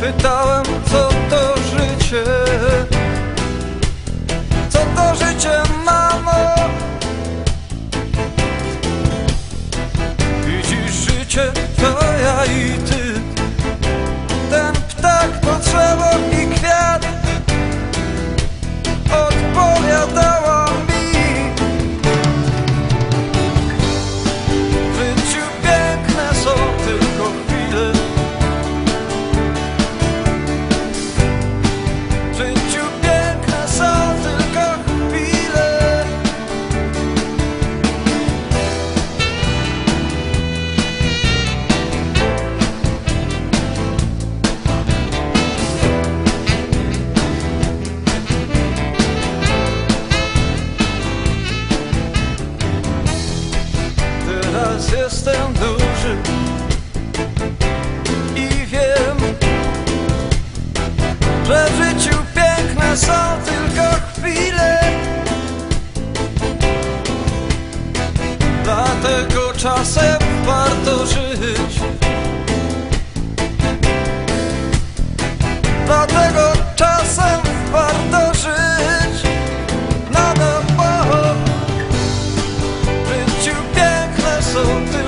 Pytałem co to teraz jestem duży i wiem, że w życiu piękne są tylko chwile. Dlatego czasem warto żyć. Dlatego nunca